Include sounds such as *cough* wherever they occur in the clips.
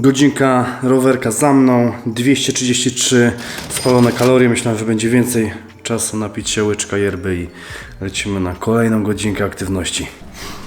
Godzinka rowerka za mną, 233 spalone kalorie. Myślałem, że będzie więcej czasu napić się łyczka yerby i lecimy na kolejną godzinkę aktywności.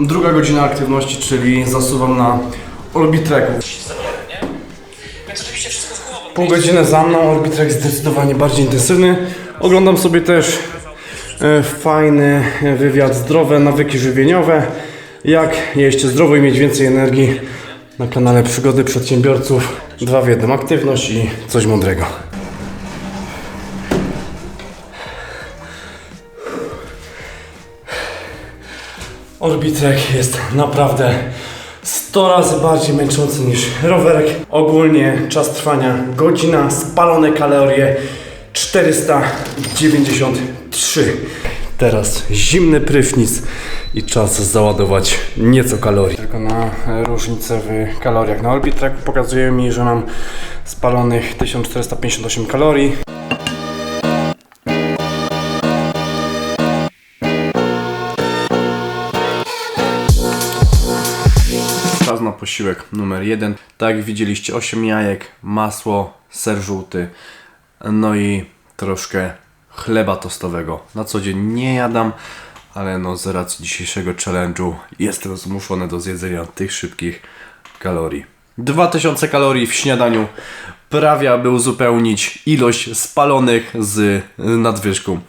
Druga godzina aktywności, czyli zasuwam na Orbitreku. Pół godziny za mną, Orbitrek zdecydowanie bardziej intensywny. Oglądam sobie też e, fajny wywiad, zdrowe nawyki żywieniowe. Jak jeść zdrowo i mieć więcej energii na kanale Przygody Przedsiębiorców. Dwa w jednym, aktywność i coś mądrego. Orbitrek jest naprawdę 100 razy bardziej męczący niż rowerek. Ogólnie czas trwania godzina, spalone kalorie 493. Teraz zimny prysznic i czas załadować nieco kalorii. Tylko na różnicę w kaloriach. Na Orbitrack pokazuje mi, że mam spalonych 1458 kalorii. Czas na posiłek numer jeden. Tak jak widzieliście, 8 jajek, masło, ser żółty, no i troszkę chleba tostowego. Na co dzień nie jadam, ale no z racji dzisiejszego challenge'u jestem zmuszony do zjedzenia tych szybkich kalorii. 2000 kalorii w śniadaniu, prawie aby uzupełnić ilość spalonych z nadwyżką.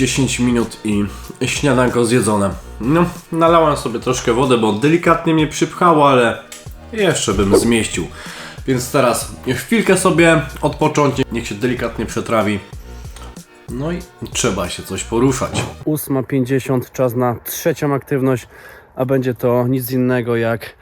10 minut i śniadanko zjedzone. No, nalałem sobie troszkę wodę, bo delikatnie mnie przypchało, ale jeszcze bym zmieścił. Więc teraz chwilkę sobie odpocząć, niech się delikatnie przetrawi. No i trzeba się coś poruszać. 8.50, czas na trzecią aktywność, a będzie to nic innego jak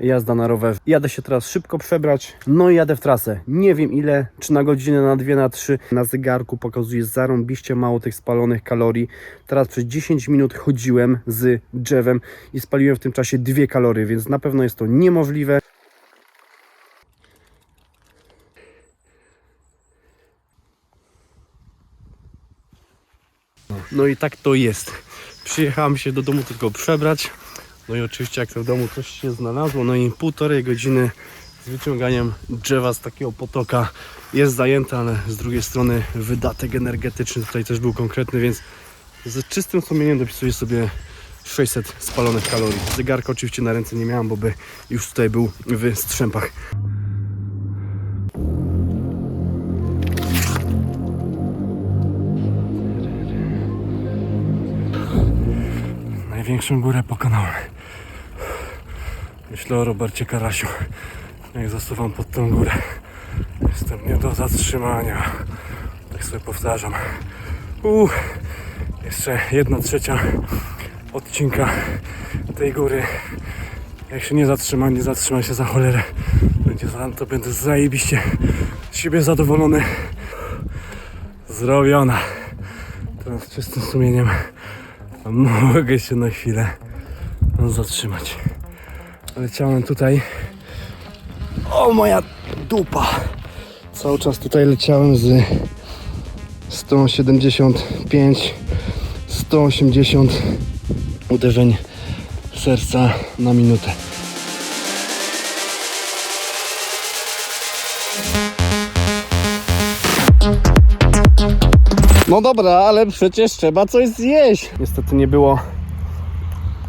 jazda na rowerze. Jadę się teraz szybko przebrać, no i jadę w trasę. Nie wiem ile, czy na godzinę, na dwie, na trzy. Na zegarku pokazuje zarąbiście mało tych spalonych kalorii. Teraz przez 10 minut chodziłem z drzewem i spaliłem w tym czasie dwie kalorie, więc na pewno jest to niemożliwe. No i tak to jest. Przyjechałem się do domu tylko przebrać. No i oczywiście jak to w domu coś się znalazło, no i półtorej godziny z wyciąganiem drzewa z takiego potoka jest zajęte, ale z drugiej strony wydatek energetyczny tutaj też był konkretny, więc z czystym sumieniem dopisuję sobie 600 spalonych kalorii. Zegarka oczywiście na ręce nie miałem, bo by już tutaj był w strzępach. Największą górę pokonałem. Myślę o Robercie Karasiu. Jak zasuwam pod tą górę. Jestem nie do zatrzymania. Tak sobie powtarzam. Uuu, jeszcze jedna trzecia odcinka tej góry. Jak się nie zatrzyma, nie zatrzyma się za cholerę. Będzie za, to będę zajebiście z siebie zadowolony. Zrobiona. Teraz czystym sumieniem mogę się na chwilę zatrzymać. Leciałem tutaj. O moja dupa! Cały czas tutaj leciałem z 175, 180 uderzeń serca na minutę. No dobra, ale przecież trzeba coś zjeść. Niestety nie było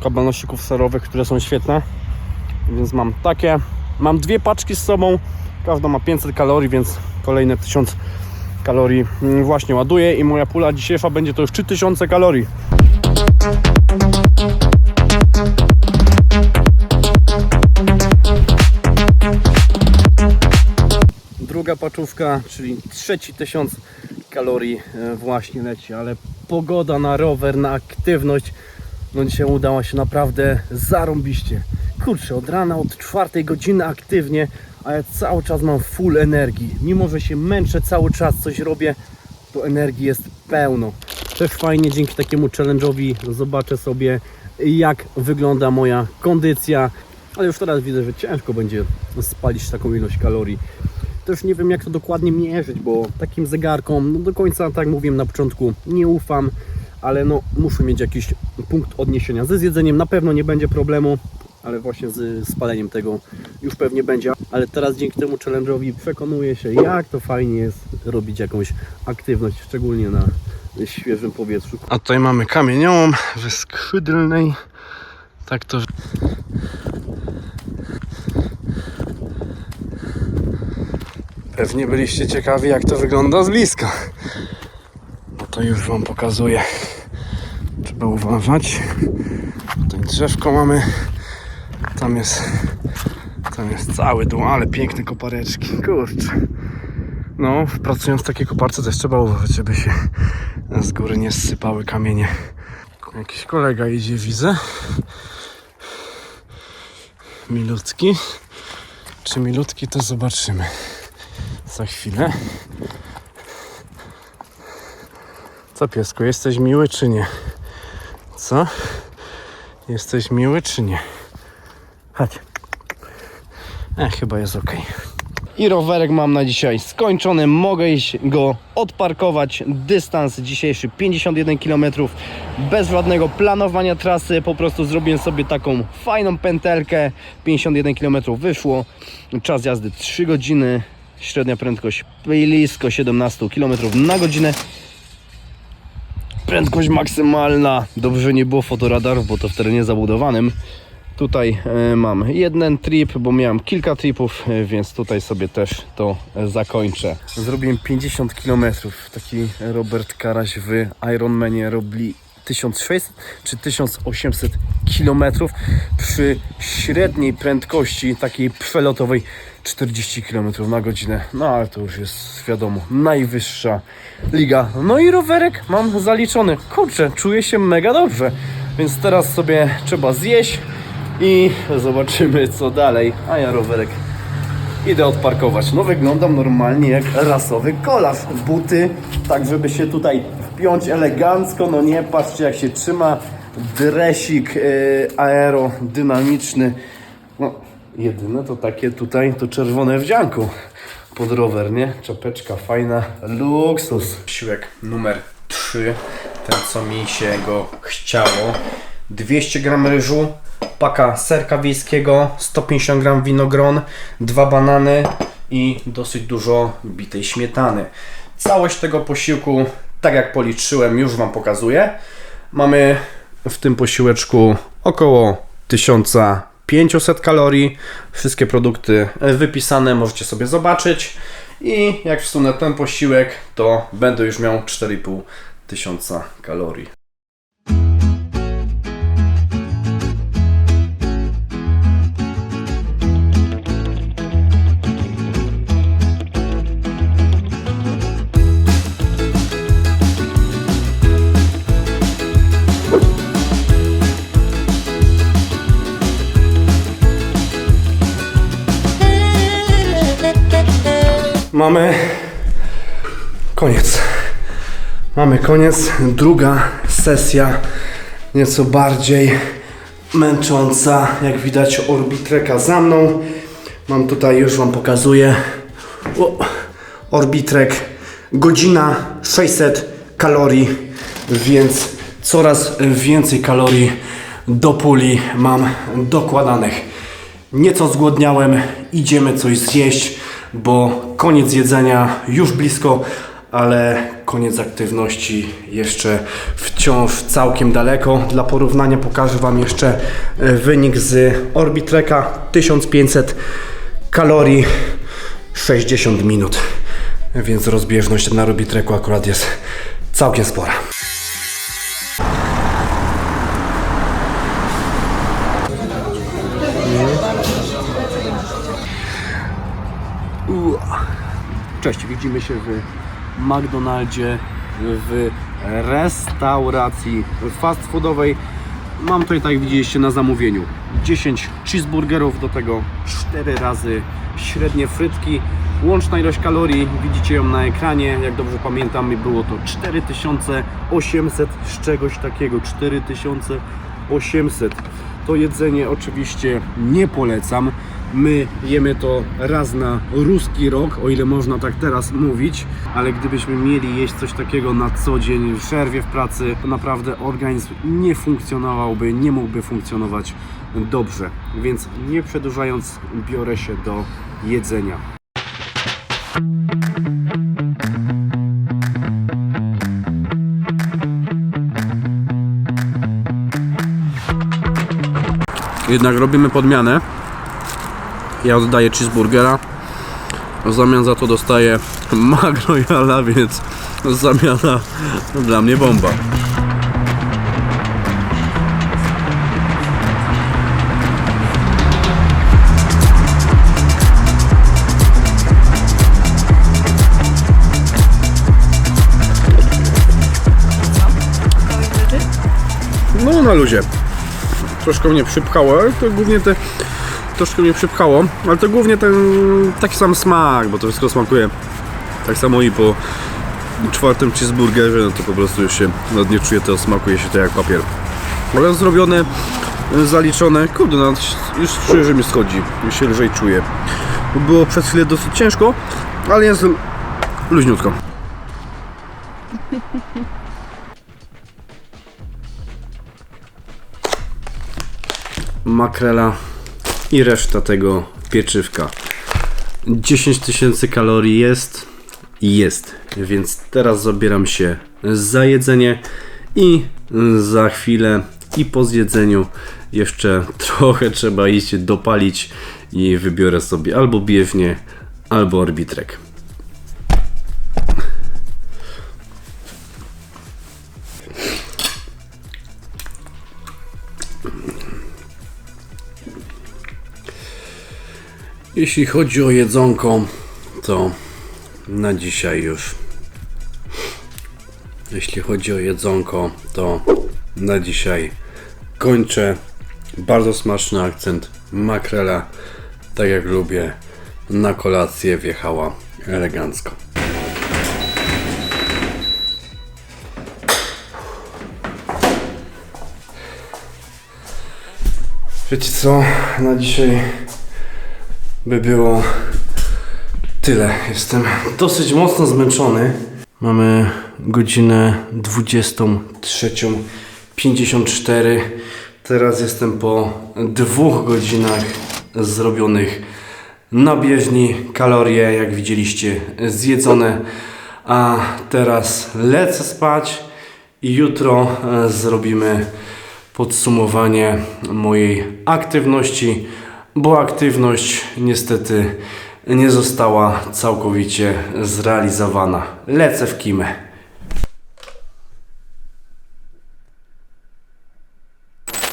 kabanosików serowych, które są świetne. Więc mam takie. Mam dwie paczki z sobą. Każda ma 500 kalorii, więc kolejne 1000 kalorii mm, właśnie ładuję i moja pula dzisiejsza będzie to już 3000 kalorii. Druga paczówka, czyli trzeci tysiąc kalorii e, właśnie leci, ale pogoda na rower, na aktywność, no dzisiaj udała się naprawdę zarąbiście. Kurczę, od rana, od czwartej godziny aktywnie, a ja cały czas mam full energii. Mimo, że się męczę cały czas, coś robię, to energii jest pełno. Też fajnie dzięki takiemu challenge'owi zobaczę sobie jak wygląda moja kondycja, ale już teraz widzę, że ciężko będzie spalić taką ilość kalorii. Też nie wiem jak to dokładnie mierzyć, bo takim zegarkom no do końca, tak mówiłem na początku, nie ufam, ale no muszę mieć jakiś punkt odniesienia. Ze zjedzeniem na pewno nie będzie problemu, ale właśnie z spaleniem tego już pewnie będzie. Ale teraz dzięki temu challenge'owi przekonuję się, jak to fajnie jest robić jakąś aktywność, szczególnie na świeżym powietrzu. A tutaj mamy kamieniołom ze skrzydlnej. Tak to Pewnie byliście ciekawi, jak to wygląda z bliska. No to już Wam pokazuję. Trzeba uważać. Tutaj drzewko mamy. Tam jest, tam jest cały dół, ale piękne kopareczki. Kurczę. No, pracując w takiej koparce też trzeba uważać, żeby się z góry nie zsypały kamienie. Jakiś kolega idzie, widzę. Milutki. Czy milutki, to zobaczymy za chwilę. Co piesku, jesteś miły czy nie? Co? Jesteś miły czy nie? Chodź. E, chyba jest ok. I rowerek mam na dzisiaj skończony. Mogę go odparkować. Dystans dzisiejszy 51 km. Bez żadnego planowania trasy. Po prostu zrobiłem sobie taką fajną pętelkę. 51 km wyszło. Czas jazdy 3 godziny. Średnia prędkość blisko 17 km na godzinę. Prędkość maksymalna. Dobrze nie było fotoradarów, bo to w terenie zabudowanym. Tutaj e, mam jeden trip, bo miałem kilka tripów, e, więc tutaj sobie też to e, zakończę. Zrobiłem 50 km. Taki Robert Karaś w Ironmanie robi 1600 czy 1800 km przy średniej prędkości takiej przelotowej 40 km na godzinę. No ale to już jest wiadomo, najwyższa liga. No i rowerek mam zaliczony. Kurczę, czuję się mega dobrze. Więc teraz sobie trzeba zjeść i zobaczymy co dalej. A ja rowerek idę odparkować. No wyglądam normalnie jak rasowy kolarz. Buty, tak żeby się tutaj wpiąć elegancko. No nie, patrzcie jak się trzyma. Dresik yy, aerodynamiczny. No, jedyne to takie tutaj, to czerwone wdzianku pod rower, nie? Czapeczka fajna, luksus. Siłek numer 3, ten co mi się go chciało. 200 gram ryżu, paka serka wiejskiego, 150 gram winogron, dwa banany i dosyć dużo bitej śmietany. Całość tego posiłku, tak jak policzyłem, już Wam pokazuję. Mamy w tym posiłeczku około 1500 kalorii. Wszystkie produkty wypisane możecie sobie zobaczyć. I jak wsunę ten posiłek, to będę już miał 4,5 tysiąca kalorii. Mamy koniec. Mamy koniec. Druga sesja, nieco bardziej męcząca. Jak widać, orbitreka za mną. Mam tutaj, już Wam pokazuję. O, orbitrek, godzina 600 kalorii, więc coraz więcej kalorii do puli mam dokładanych. Nieco zgłodniałem, idziemy coś zjeść, bo koniec jedzenia już blisko, ale koniec aktywności jeszcze wciąż całkiem daleko. Dla porównania pokażę Wam jeszcze e, wynik z Orbitreka 1500 kalorii 60 minut, więc rozbieżność na Orbitreku akurat jest całkiem spora. Widzimy się w McDonaldzie, w restauracji fast foodowej. Mam tutaj, tak jak widzieliście, na zamówieniu 10 cheeseburgerów, do tego 4 razy średnie frytki. Łączna ilość kalorii, widzicie ją na ekranie, jak dobrze pamiętam, było to 4800 z czegoś takiego, 4000 800. To jedzenie oczywiście nie polecam. My jemy to raz na ruski rok, o ile można tak teraz mówić, ale gdybyśmy mieli jeść coś takiego na co dzień w przerwie w pracy, to naprawdę organizm nie funkcjonowałby, nie mógłby funkcjonować dobrze. Więc nie przedłużając, biorę się do jedzenia. Jednak robimy podmianę. Ja oddaję cheeseburgera. W zamian za to dostaję *laughs* magrojala, więc zamiana dla mnie bomba. No na luzie. Troszkę mnie przypchało, ale to głównie te troszkę mnie przypchało, ale to głównie ten taki sam smak, bo to wszystko smakuje tak samo i po czwartym cheeseburgerze, no to po prostu już się nawet nie czuje tego smaku, je się to jak papier. Ale zrobione, zaliczone, kurde, no, już czuję, że mi schodzi, już się lżej czuję. Było przez chwilę dosyć ciężko, ale jest luźniutko. *laughs* Makrela i reszta tego pieczywka. 10 tysięcy kalorii jest i jest, więc teraz zabieram się za jedzenie i za chwilę i po zjedzeniu jeszcze *laughs* trochę trzeba iść dopalić i wybiorę sobie albo biewnie, albo orbitrek. Jeśli chodzi o jedzonko, to na dzisiaj już. Jeśli chodzi o jedzonko, to na dzisiaj kończę. Bardzo smaczny akcent makrela, tak jak lubię. Na kolację wjechała elegancko. Wiecie co? Na dzisiaj by było tyle. Jestem dosyć mocno zmęczony. Mamy godzinę 23.54. Teraz jestem po dwóch godzinach zrobionych na bieżni. Kalorie, jak widzieliście, zjedzone. A teraz lecę spać i jutro e, zrobimy podsumowanie mojej aktywności, bo aktywność niestety nie została całkowicie zrealizowana. Lecę w kimę.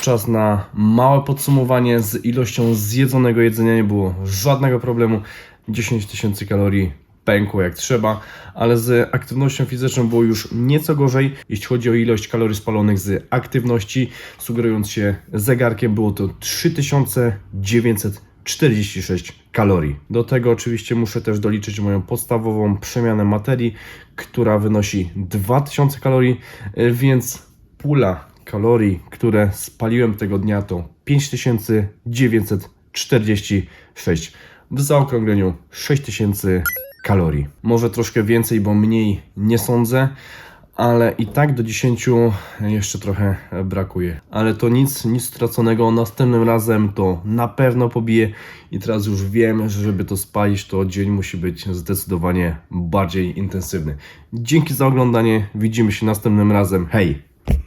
Czas na małe podsumowanie z ilością zjedzonego jedzenia. Nie było żadnego problemu. 10 tysięcy kalorii pękło jak trzeba, ale z aktywnością fizyczną było już nieco gorzej, jeśli chodzi o ilość kalorii spalonych z aktywności. Sugerując się zegarkiem, było to 3946 kalorii. Do tego oczywiście muszę też doliczyć moją podstawową przemianę materii, która wynosi 2000 kalorii, więc pula kalorii, które spaliłem tego dnia to 5946 w zaokrągleniu 6000 kalorii. Może troszkę więcej, bo mniej nie sądzę, ale i tak do 10 jeszcze trochę brakuje. Ale to nic, nic straconego. Następnym razem to na pewno pobiję i teraz już wiem, że żeby to spalić, to dzień musi być zdecydowanie bardziej intensywny. Dzięki za oglądanie. Widzimy się następnym razem. Hej!